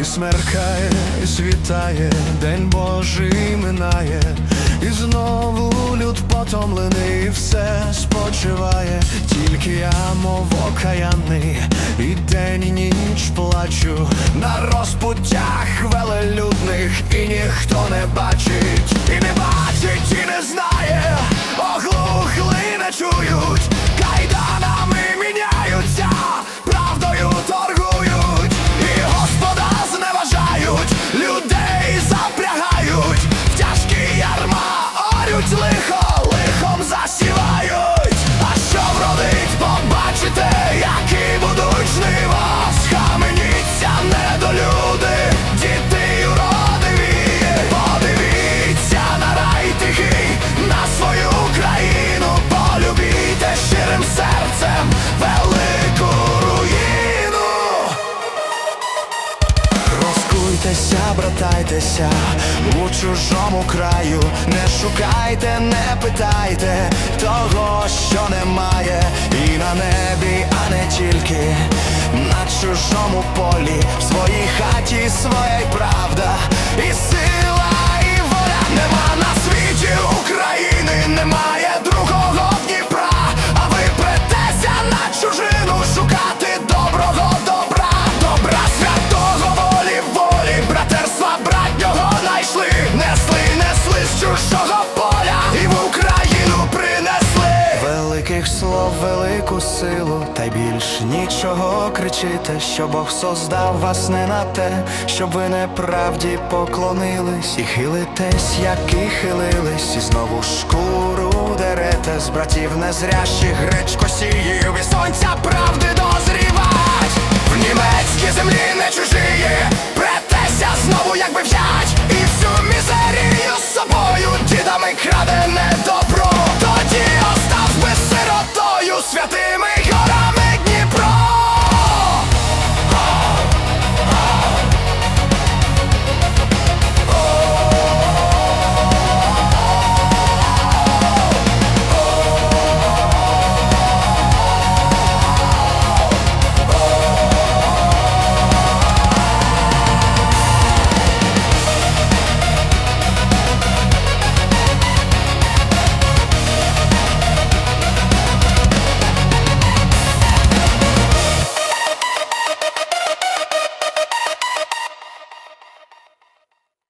І смеркає, і світає, день Божий минає, і знову люд потомлений, все спочиває, тільки я, мов окаянний, і день і ніч плачу. На розпуттях велелюдних, і ніхто не бачить, братайтеся у чужому краю, не шукайте, не питайте того, що немає, і на небі, а не тільки. На чужому полі, в своїй велику силу, та й більш нічого кричите, що Бог создав вас не на те, щоб ви неправді поклонились і хилитесь, як і хилились, і знову шкуру дерете з братів незрящих гречкосіїв і сонця правди дозрів.